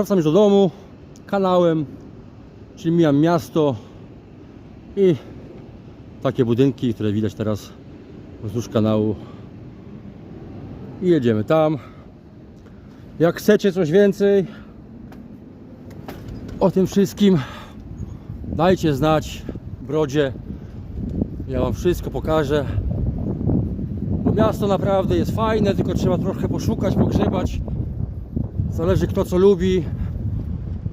wracam już do domu kanałem, czyli mijam miasto i takie budynki, które widać teraz wzdłuż kanału. I jedziemy tam. Jak chcecie coś więcej o tym wszystkim, dajcie znać Brodzie. Ja Wam wszystko pokażę. Bo miasto naprawdę jest fajne, tylko trzeba trochę poszukać, pogrzebać. Zależy kto co lubi.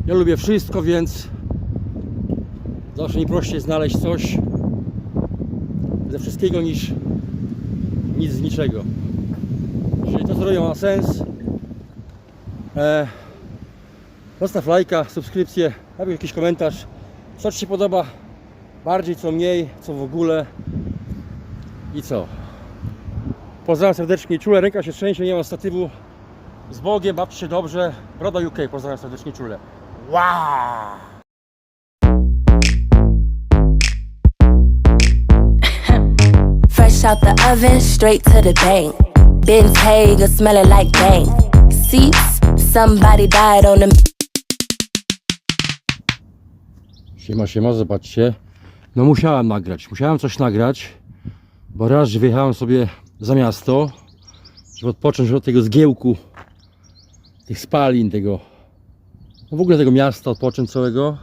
Ja lubię wszystko, więc zawsze mi prościej znaleźć coś ze wszystkiego niż nic z niczego. Jeżeli to co robię ma sens, e, zostaw lajka, subskrypcję, napisz jakiś komentarz, co Ci się podoba bardziej, co mniej, co w ogóle i co. Pozdrawiam serdecznie czule, ręka się trzęsie, nie mam statywu. Z Bogiem, bawcie się dobrze. Broda UK, pozdrawiam serdecznie czule. Wow! Fresh out the oven, straight to the bank. Smelling like. Seats, somebody died on them. Siema, siema, zobaczcie. No musiałem nagrać, musiałem coś nagrać, bo raz, że wyjechałem sobie za miasto, żeby odpocząć od tego zgiełku, tych spalin, tego, no w ogóle tego miasta, odpocząć całego.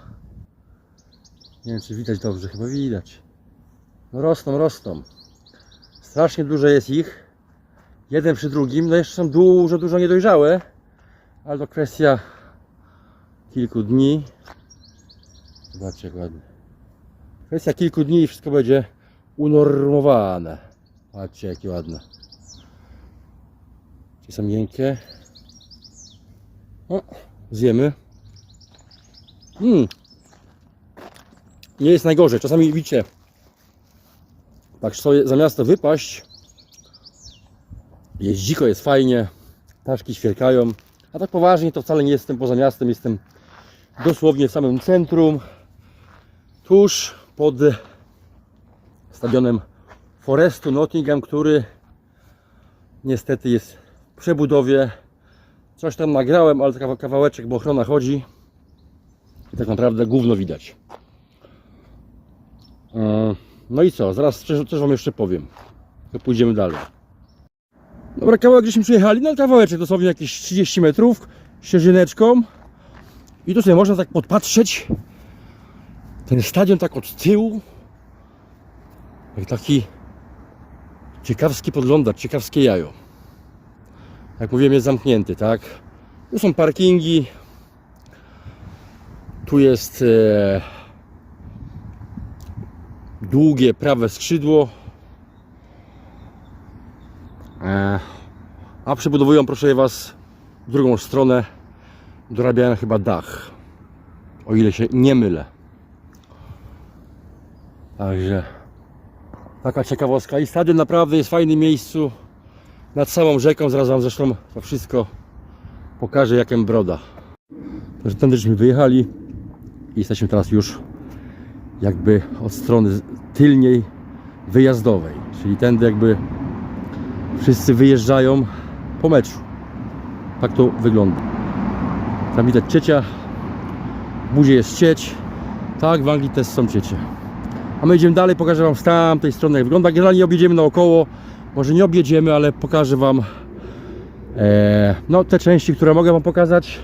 Nie wiem, czy widać dobrze, chyba widać. No rosną, rosną. Strasznie dużo jest ich. Jeden przy drugim, no jeszcze są dużo, dużo niedojrzałe, ale to kwestia kilku dni. Zobaczcie jak ładnie. Kwestia kilku dni i wszystko będzie unormowane. Patrzcie jakie ładne. Czy są miękkie? O, zjemy. Mm. Nie jest najgorzej. Czasami widzicie, tak sobie zamiast wypaść, jest dziko, jest fajnie, ptaszki świerkają. A tak poważnie to wcale nie jestem poza miastem, jestem dosłownie w samym centrum, tuż pod stadionem Forestu Nottingham, który niestety jest w przebudowie. Coś tam nagrałem, ale kawa- kawałeczek, bo ochrona chodzi i tak naprawdę gówno widać. E, No i co, zaraz coś Wam jeszcze powiem. To pójdziemy dalej. Dobra, kawałek żeśmy przyjechali, no kawałeczek dosłownie jakieś 30 metrów, ścieżyneczką. I tu sobie można tak podpatrzeć ten stadion tak od tyłu. Jak taki ciekawski podglądacz, ciekawskie jajo. Jak mówiłem, jest zamknięty, tak? Tu są parkingi. Tu jest e, długie prawe skrzydło. E, a przebudowują, proszę Was, w drugą stronę. Dorabiają chyba dach. O ile się nie mylę. Także taka ciekawostka. I stadion naprawdę jest w fajnym miejscu. Nad samą rzeką. Zaraz Wam zresztą to wszystko pokażę jakem broda. Także tędy żeśmy wyjechali i jesteśmy teraz już jakby od strony tylniej wyjazdowej. Czyli tędy jakby wszyscy wyjeżdżają po meczu. Tak to wygląda. Tam widać ciecia. W buzie jest cieć. Tak, w Anglii też są ciecie. A my idziemy dalej, pokażę Wam z tamtej strony jak wygląda. Generalnie objedziemy naokoło. Może nie objedziemy, ale pokażę Wam e, no, te części, które mogę Wam pokazać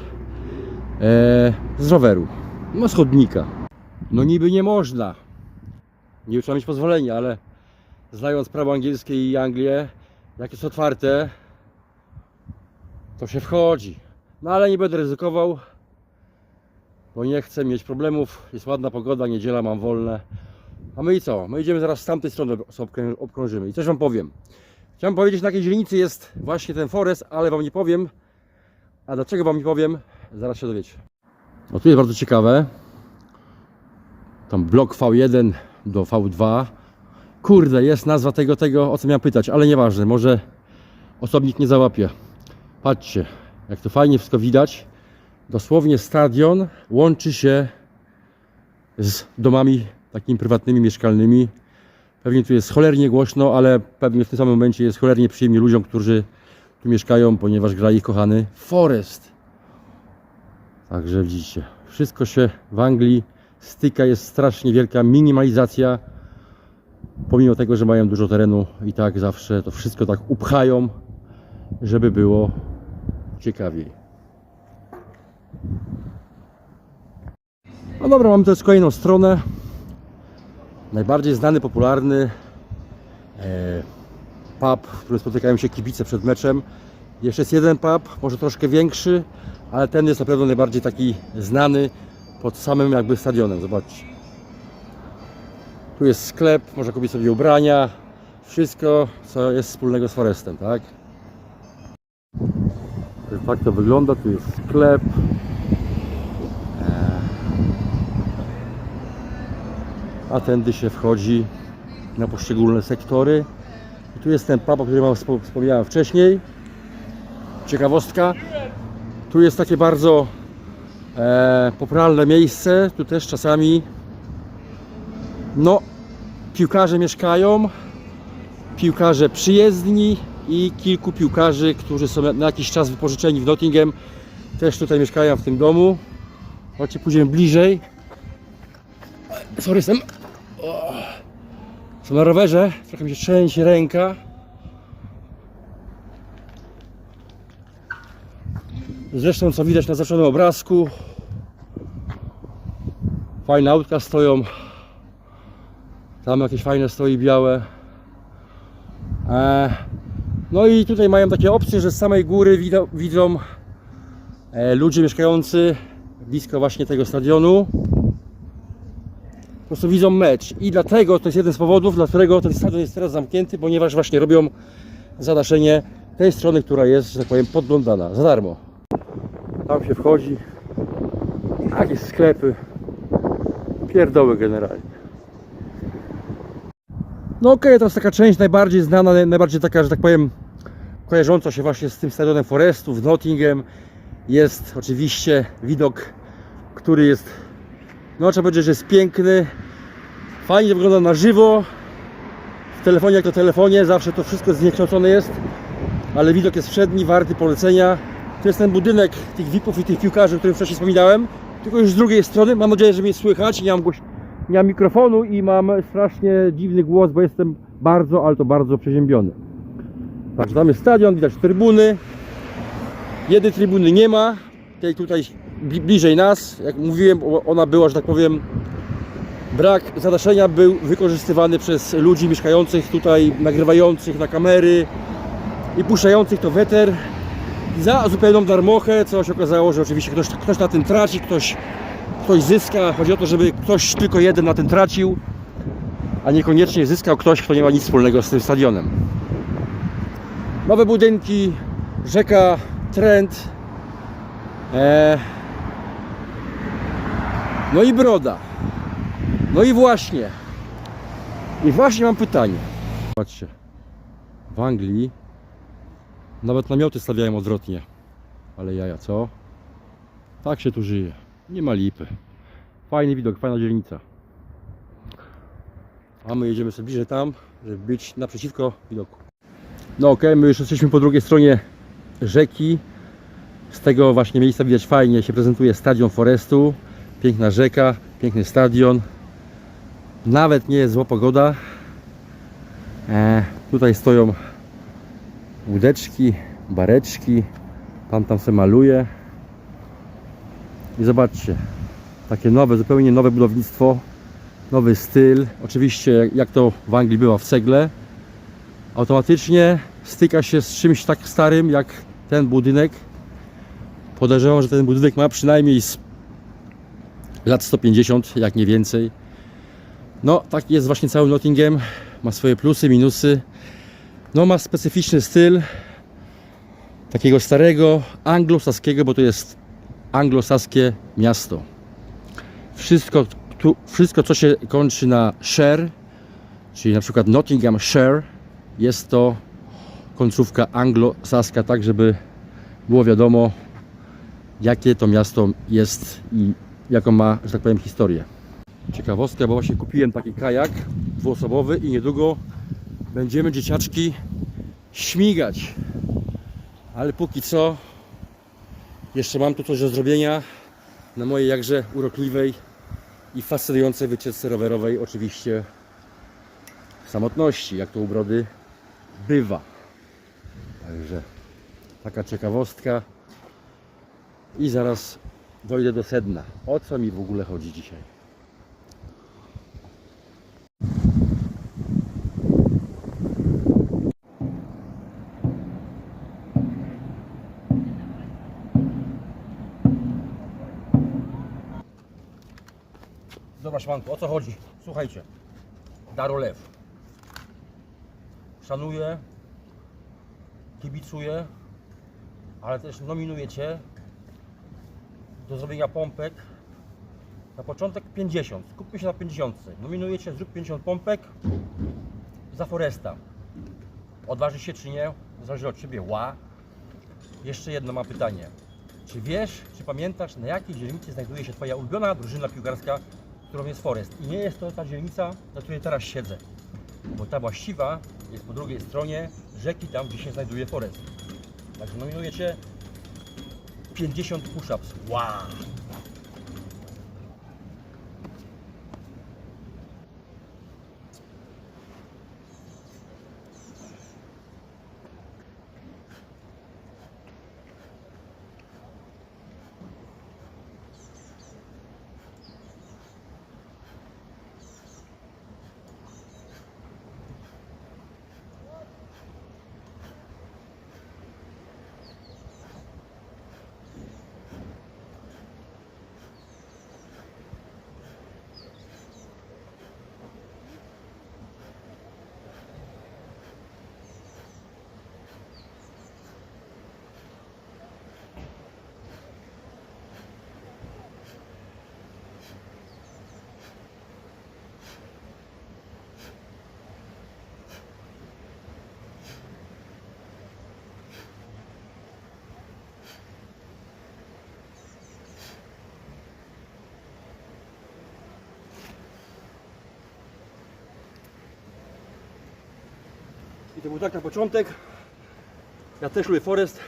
e, z roweru. No z chodnika. No niby nie można. Nie trzeba mieć pozwolenia, ale znając prawo angielskie i Anglię, jak jest otwarte, to się wchodzi. No ale nie będę ryzykował, bo nie chcę mieć problemów. Jest ładna pogoda, niedziela mam wolne. A my i co? My idziemy zaraz z tamtej strony obkrążymy. I coś Wam powiem. Chciałem powiedzieć, na jakiej dzielnicy jest właśnie ten forest, ale Wam nie powiem. A dlaczego Wam nie powiem, zaraz się dowiecie. No tu jest bardzo ciekawe. Tam blok V1 do V2. Kurde, jest nazwa tego, tego, o co miałem pytać, ale nieważne, może osobnik nie załapie. Patrzcie, jak to fajnie wszystko widać. Dosłownie stadion łączy się z domami takimi prywatnymi, mieszkalnymi. Pewnie tu jest cholernie głośno, ale pewnie w tym samym momencie jest cholernie przyjemnie ludziom, którzy tu mieszkają, ponieważ gra ich kochany Forest. Także widzicie, wszystko się w Anglii styka, jest strasznie wielka minimalizacja. Pomimo tego, że mają dużo terenu i tak zawsze to wszystko tak upchają, żeby było ciekawiej. No dobra, mamy też kolejną stronę. Najbardziej znany, popularny e, pub, w którym spotykają się kibice przed meczem. Jeszcze jest jeden pub, może troszkę większy, ale ten jest na pewno najbardziej taki znany pod samym jakby stadionem. Zobaczcie. Tu jest sklep, można kupić sobie ubrania, wszystko co jest wspólnego z Forestem, tak? Tak to wygląda, tu jest sklep. A tędy się wchodzi na poszczególne sektory. I tu jest ten pub, o którym wam wspo- wspomniałem wcześniej. Ciekawostka. Tu jest takie bardzo e, miejsce. Tu też czasami no, piłkarze mieszkają, piłkarze przyjezdni i kilku piłkarzy, którzy są na jakiś czas wypożyczeni w Nottingham, też tutaj mieszkają w tym domu. Chodźcie, pójdziemy bliżej. Sorry, jestem. O. Są na rowerze, trochę mi się trzęsie ręka. Zresztą, co widać na zaznaczonym obrazku, fajne autka stoją. Tam jakieś fajne stoi białe. E, no i tutaj mają takie opcje, że z samej góry widzą, widzą e, ludzie mieszkający blisko właśnie tego stadionu. Po prostu widzą mecz i dlatego to jest jeden z powodów, dla którego ten stadion jest teraz zamknięty, ponieważ właśnie robią zadaszenie tej strony, która jest, że tak powiem, podglądana za darmo. Tam się wchodzi, jakieś sklepy, pierdoły generalnie. No okej, to jest taka część najbardziej znana, naj- najbardziej taka, że tak powiem, kojarząca się właśnie z tym stadionem Forestu w Nottingham. Jest oczywiście widok, który jest, no trzeba powiedzieć, że jest piękny. Fajnie wygląda na żywo. W telefonie jak to telefonie, zawsze to wszystko zniekształcone jest, ale widok jest przedni, warty polecenia. To jest ten budynek tych VIP-ów i tych piłkarzy, o którym wcześniej wspominałem, tylko już z drugiej strony. Mam nadzieję, że mnie słychać. Nie mam, głoś... nie mam mikrofonu i mam strasznie dziwny głos, bo jestem bardzo, ale to bardzo przeziębiony. Także tam jest stadion, widać trybuny. Jednej trybuny nie ma, tej tutaj bliżej nas. Jak mówiłem, ona była, że tak powiem, brak zadaszenia był wykorzystywany przez ludzi mieszkających tutaj, nagrywających na kamery i puszczających to weter za zupełną darmochę, co się okazało, że oczywiście ktoś, ktoś na tym traci, ktoś, ktoś zyska. Chodzi o to, żeby ktoś tylko jeden na tym tracił, a niekoniecznie zyskał ktoś, kto nie ma nic wspólnego z tym stadionem. Nowe budynki, rzeka, trend. E, no i broda. No i właśnie. I właśnie mam pytanie. Patrzcie. W Anglii nawet namioty stawiają odwrotnie. Ale jaja, co? Tak się tu żyje. Nie ma lipy. Fajny widok, fajna dzielnica. A my jedziemy sobie bliżej tam, żeby być naprzeciwko widoku. No okej, my już jesteśmy po drugiej stronie rzeki. Z tego właśnie miejsca widać fajnie się prezentuje stadion Forestu. Piękna rzeka, piękny stadion. Nawet nie jest zła pogoda. E, tutaj stoją łódeczki, bareczki. Pan tam se maluje. I zobaczcie, takie nowe, zupełnie nowe budownictwo, nowy styl. Oczywiście, jak- to w Anglii bywa w cegle, automatycznie styka się z czymś tak starym jak ten budynek. Podejrzewam, że ten budynek ma przynajmniej lat 150, jak nie więcej. No, tak jest właśnie cały Nottingham. Ma swoje plusy, minusy. No, ma specyficzny styl takiego starego anglosaskiego, bo to jest anglosaskie miasto. Wszystko, tu, wszystko co się kończy na shire, czyli na przykład Nottinghamshire, jest to końcówka anglosaska, tak żeby było wiadomo, jakie to miasto jest i jaką ma, że tak powiem, historię. Ciekawostka, bo właśnie kupiłem taki kajak dwuosobowy i niedługo będziemy dzieciaczki śmigać. Ale póki co jeszcze mam tu coś do zrobienia. na mojej jakże urokliwej i fascynującej wycieczce rowerowej, oczywiście w samotności, jak to u brody bywa. Także taka ciekawostka. I zaraz dojdę do sedna. O co mi w ogóle chodzi dzisiaj? Zobacz Manku, o co chodzi? Słuchajcie. Darolew. Szanuję, kibicuję, ale też nominuję Cię do zrobienia pompek. Na początek 50. Skupmy się na 50. Nominuję Cię, zrób 50 pompek za Foresta. Odważysz się czy nie? Zależy od Ciebie. Ła. Jeszcze jedno mam pytanie. Czy wiesz, czy pamiętasz, na jakiej dzielnicy znajduje się Twoja ulubiona drużyna piłkarska, którą jest Forest? I nie jest to ta dzielnica, na której teraz siedzę. Bo ta właściwa jest po drugiej stronie rzeki, tam gdzie się znajduje Forest. Także nominuję Cię 50 push-ups. Wow! I to był tak na początek. Ja też lubię Forest.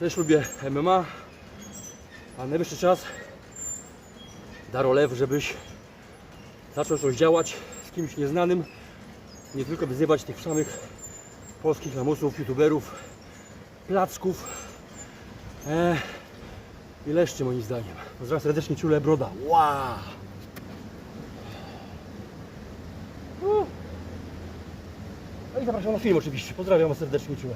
Też lubię MMA. A najwyższy czas Darolew, żebyś zaczął coś działać z kimś nieznanym. Nie tylko wyzywać tych samych polskich lamusów, youtuberów, placków e, i leszczy moim zdaniem. Pozdrawiam serdecznie Ciule Broda. Wow! Uh. No i zapraszam na film oczywiście. Pozdrawiam serdecznie czułe.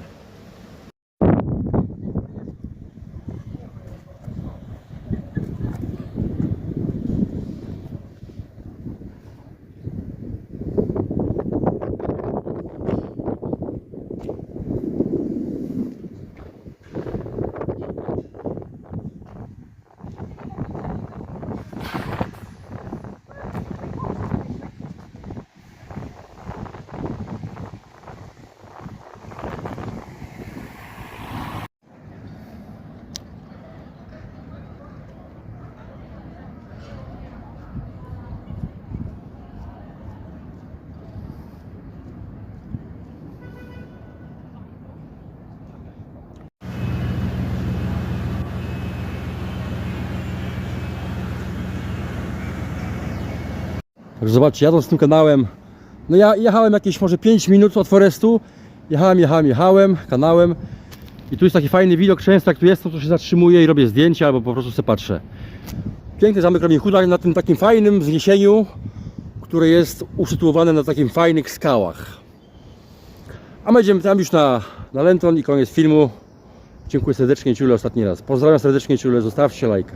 Także zobaczcie, jadąc tym kanałem, no ja jechałem jakieś może 5 minut od Forestu, jechałem, jechałem, jechałem kanałem i tu jest taki fajny widok, często jak tu jestem, to się zatrzymuję i robię zdjęcia albo po prostu sobie patrzę. Piękny zamek Robin Hooda na tym takim fajnym wzniesieniu, które jest usytuowane na takim fajnych skałach. A my idziemy tam już na, na Lenton i koniec filmu. Dziękuję serdecznie Ciule ostatni raz. Pozdrawiam serdecznie Ciule, zostawcie lajka.